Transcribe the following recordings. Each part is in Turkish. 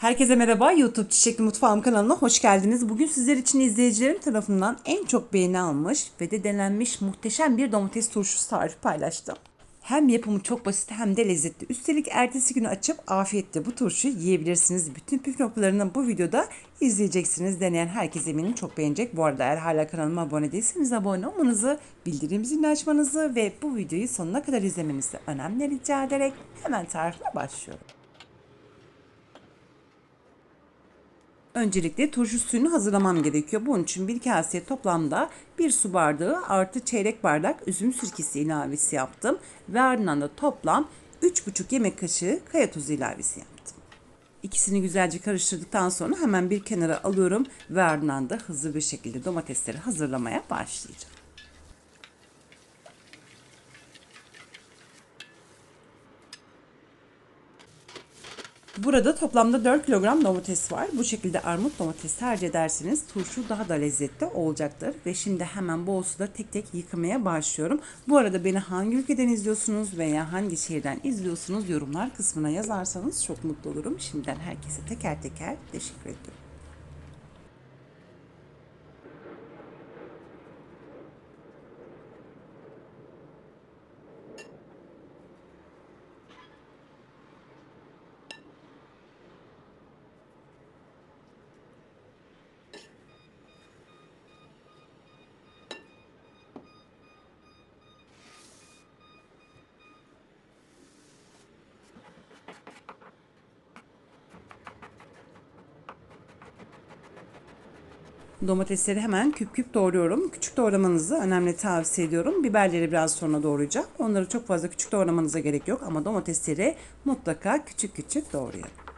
Herkese merhaba YouTube Çiçekli Mutfağım kanalına hoş geldiniz. Bugün sizler için izleyicilerim tarafından en çok beğeni almış ve de denenmiş muhteşem bir domates turşusu tarifi paylaştım. Hem yapımı çok basit hem de lezzetli. Üstelik ertesi günü açıp afiyetle bu turşuyu yiyebilirsiniz. Bütün püf noktalarını bu videoda izleyeceksiniz. Deneyen herkes eminim çok beğenecek. Bu arada eğer hala kanalıma abone değilseniz abone olmanızı, bildirim zilini açmanızı ve bu videoyu sonuna kadar izlemenizi önemli rica ederek hemen tarifine başlıyorum. Öncelikle turşu suyunu hazırlamam gerekiyor. Bunun için bir kaseye toplamda bir su bardağı artı çeyrek bardak üzüm sirkesi ilavesi yaptım. Ve ardından da toplam 3,5 yemek kaşığı kaya tuzu ilavesi yaptım. İkisini güzelce karıştırdıktan sonra hemen bir kenara alıyorum ve ardından da hızlı bir şekilde domatesleri hazırlamaya başlayacağım. Burada toplamda 4 kilogram domates var. Bu şekilde armut domates tercih ederseniz turşu daha da lezzetli olacaktır. Ve şimdi hemen bol suda tek tek yıkamaya başlıyorum. Bu arada beni hangi ülkeden izliyorsunuz veya hangi şehirden izliyorsunuz yorumlar kısmına yazarsanız çok mutlu olurum. Şimdiden herkese teker teker teşekkür ediyorum. Domatesleri hemen küp küp doğruyorum. Küçük doğramanızı önemli tavsiye ediyorum. Biberleri biraz sonra doğrayacağım. Onları çok fazla küçük doğramanıza gerek yok ama domatesleri mutlaka küçük küçük doğrayalım.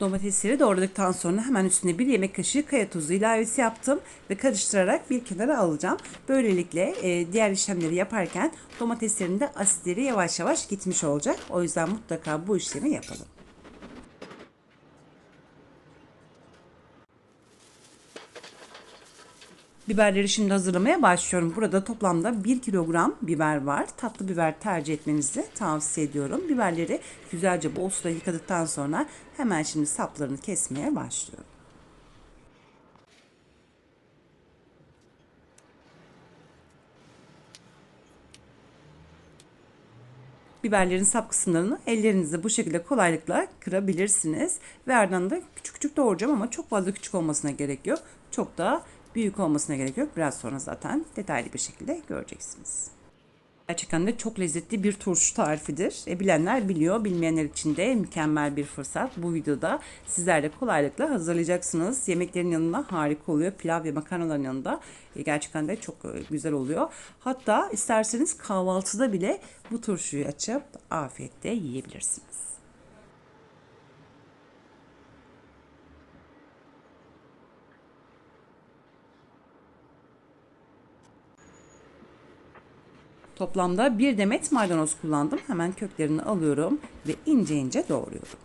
Domatesleri doğradıktan sonra hemen üstüne bir yemek kaşığı kaya tuzu ilavesi yaptım ve karıştırarak bir kenara alacağım. Böylelikle e, diğer işlemleri yaparken domateslerin de asitleri yavaş yavaş gitmiş olacak. O yüzden mutlaka bu işlemi yapalım. Biberleri şimdi hazırlamaya başlıyorum. Burada toplamda 1 kilogram biber var. Tatlı biber tercih etmenizi tavsiye ediyorum. Biberleri güzelce bol suda yıkadıktan sonra hemen şimdi saplarını kesmeye başlıyorum. Biberlerin sap kısımlarını ellerinizle bu şekilde kolaylıkla kırabilirsiniz. Ve ardından da küçük küçük doğrayacağım ama çok fazla küçük olmasına gerek yok. Çok da büyük olmasına gerek yok. Biraz sonra zaten detaylı bir şekilde göreceksiniz. Gerçekten de çok lezzetli bir turşu tarifidir. E, bilenler biliyor, bilmeyenler için de mükemmel bir fırsat. Bu videoda sizler de kolaylıkla hazırlayacaksınız. Yemeklerin yanında harika oluyor. Pilav ve makarnaların yanında e, gerçekten de çok e, güzel oluyor. Hatta isterseniz kahvaltıda bile bu turşuyu açıp afiyetle yiyebilirsiniz. Toplamda bir demet maydanoz kullandım. Hemen köklerini alıyorum ve ince ince doğruyorum.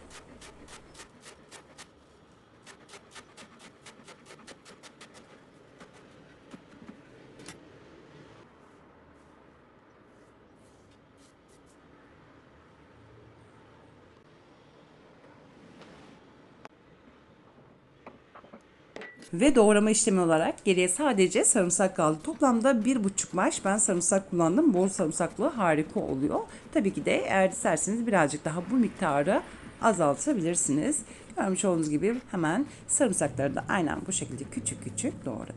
Ve doğrama işlemi olarak geriye sadece sarımsak kaldı. Toplamda bir buçuk maş ben sarımsak kullandım. Bol sarımsaklı harika oluyor. Tabii ki de eğer isterseniz birazcık daha bu miktarı azaltabilirsiniz. Görmüş olduğunuz gibi hemen sarımsakları da aynen bu şekilde küçük küçük doğradım.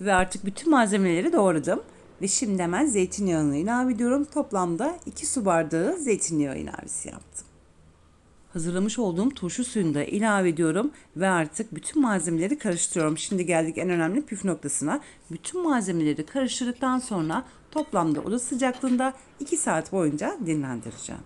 Ve artık bütün malzemeleri doğradım. Ve şimdi hemen zeytinyağını ilave ediyorum. Toplamda 2 su bardağı zeytinyağı ilavesi yaptım. Hazırlamış olduğum turşu suyunu da ilave ediyorum ve artık bütün malzemeleri karıştırıyorum. Şimdi geldik en önemli püf noktasına. Bütün malzemeleri karıştırdıktan sonra toplamda oda sıcaklığında 2 saat boyunca dinlendireceğim.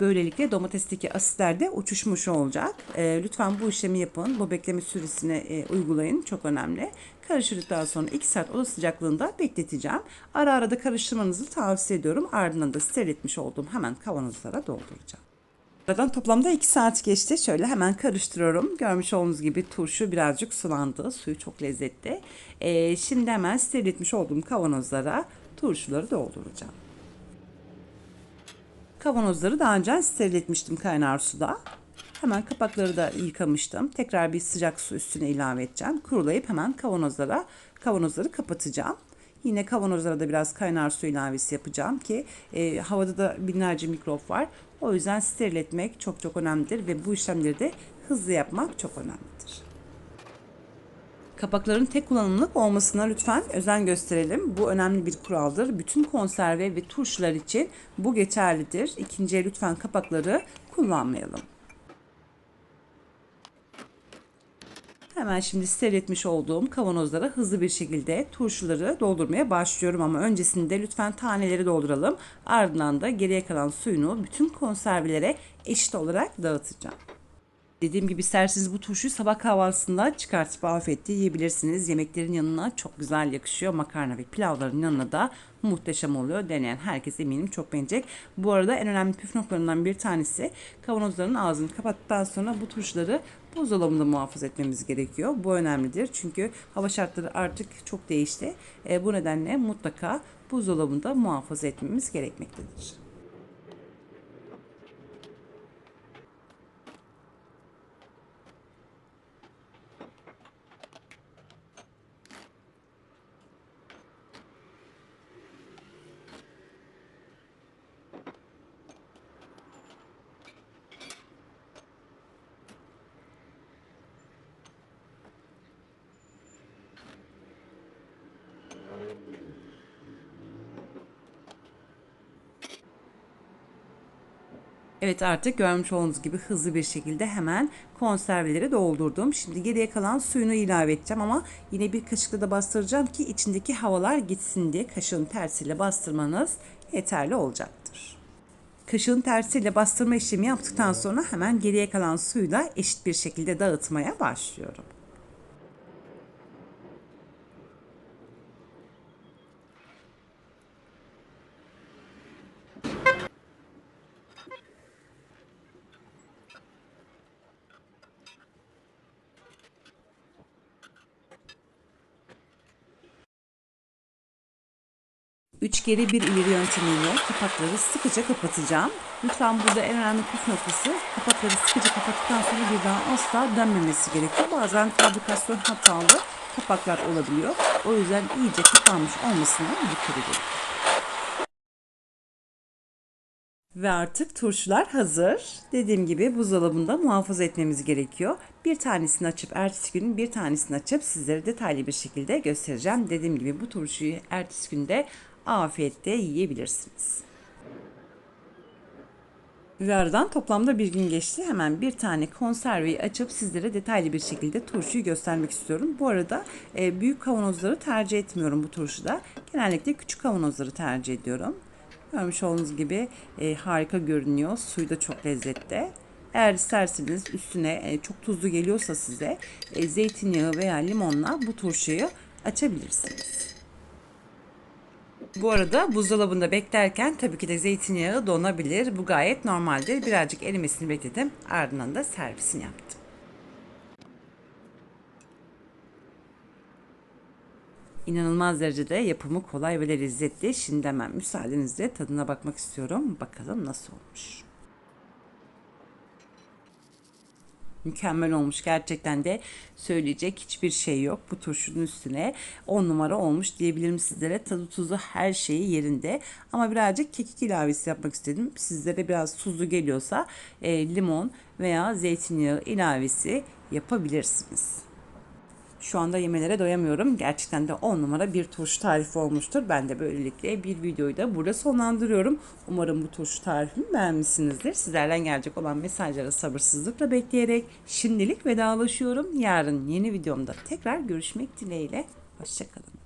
Böylelikle domatesteki asitler de uçuşmuş olacak. E, lütfen bu işlemi yapın. Bu bekleme süresini e, uygulayın. Çok önemli. Karıştırdıktan sonra 2 saat oda sıcaklığında bekleteceğim. Ara ara da karıştırmanızı tavsiye ediyorum. Ardından da steril etmiş olduğum hemen kavanozlara dolduracağım. Aradan toplamda 2 saat geçti. Şöyle hemen karıştırıyorum. Görmüş olduğunuz gibi turşu birazcık sulandı. Suyu çok lezzetli. E, şimdi hemen steril etmiş olduğum kavanozlara turşuları dolduracağım. Kavanozları daha önce steril etmiştim kaynar suda. Hemen kapakları da yıkamıştım. Tekrar bir sıcak su üstüne ilave edeceğim. Kurulayıp hemen kavanozlara kavanozları kapatacağım. Yine kavanozlara da biraz kaynar su ilavesi yapacağım ki e, havada da binlerce mikrop var. O yüzden steril etmek çok çok önemlidir ve bu işlemleri de hızlı yapmak çok önemlidir. Kapakların tek kullanımlık olmasına lütfen özen gösterelim. Bu önemli bir kuraldır. Bütün konserve ve turşular için bu geçerlidir. İkinciye lütfen kapakları kullanmayalım. Hemen şimdi steril etmiş olduğum kavanozlara hızlı bir şekilde turşuları doldurmaya başlıyorum ama öncesinde lütfen taneleri dolduralım. Ardından da geriye kalan suyunu bütün konservelere eşit olarak dağıtacağım. Dediğim gibi isterseniz bu turşuyu sabah kahvaltısında çıkartıp afiyetle yiyebilirsiniz. Yemeklerin yanına çok güzel yakışıyor. Makarna ve pilavların yanına da muhteşem oluyor. Deneyen herkes eminim çok beğenecek. Bu arada en önemli püf noktalarından bir tanesi kavanozların ağzını kapattıktan sonra bu turşuları buzdolabında muhafaza etmemiz gerekiyor. Bu önemlidir çünkü hava şartları artık çok değişti. E, bu nedenle mutlaka buzdolabında muhafaza etmemiz gerekmektedir. Evet artık görmüş olduğunuz gibi hızlı bir şekilde hemen konserveleri doldurdum. Şimdi geriye kalan suyunu ilave edeceğim ama yine bir kaşıkla da bastıracağım ki içindeki havalar gitsin diye kaşığın tersiyle bastırmanız yeterli olacaktır. Kaşığın tersiyle bastırma işlemi yaptıktan sonra hemen geriye kalan suyu da eşit bir şekilde dağıtmaya başlıyorum. Üç geri bir ileri yöntemiyle kapakları sıkıca kapatacağım. Lütfen burada en önemli püf noktası kapakları sıkıca kapattıktan sonra bir daha asla dönmemesi gerekiyor. Bazen fabrikasyon hatalı kapaklar olabiliyor. O yüzden iyice kapanmış olmasına dikkat edin. Ve artık turşular hazır. Dediğim gibi buzdolabında muhafaza etmemiz gerekiyor. Bir tanesini açıp ertesi gün bir tanesini açıp sizlere detaylı bir şekilde göstereceğim. Dediğim gibi bu turşuyu ertesi günde afiyetle yiyebilirsiniz. Ve aradan toplamda bir gün geçti. Hemen bir tane konserveyi açıp sizlere detaylı bir şekilde turşuyu göstermek istiyorum. Bu arada e, büyük kavanozları tercih etmiyorum bu turşuda. Genellikle küçük kavanozları tercih ediyorum. Görmüş olduğunuz gibi e, harika görünüyor. Suyu da çok lezzetli. Eğer isterseniz üstüne e, çok tuzlu geliyorsa size e, zeytinyağı veya limonla bu turşuyu açabilirsiniz. Bu arada buzdolabında beklerken tabii ki de zeytinyağı donabilir. Bu gayet normaldir. Birazcık erimesini bekledim. Ardından da servisini yaptım. İnanılmaz derecede yapımı kolay ve lezzetli. Şimdi hemen müsaadenizle tadına bakmak istiyorum. Bakalım nasıl olmuş. Mükemmel olmuş. Gerçekten de söyleyecek hiçbir şey yok bu turşunun üstüne. 10 numara olmuş diyebilirim sizlere. Tadı tuzu her şeyi yerinde. Ama birazcık kekik ilavesi yapmak istedim. Sizlere biraz tuzlu geliyorsa e, limon veya zeytinyağı ilavesi yapabilirsiniz. Şu anda yemelere doyamıyorum. Gerçekten de 10 numara bir turşu tarifi olmuştur. Ben de böylelikle bir videoyu da burada sonlandırıyorum. Umarım bu turşu tarifimi beğenmişsinizdir. Sizlerden gelecek olan mesajları sabırsızlıkla bekleyerek şimdilik vedalaşıyorum. Yarın yeni videomda tekrar görüşmek dileğiyle. Hoşçakalın.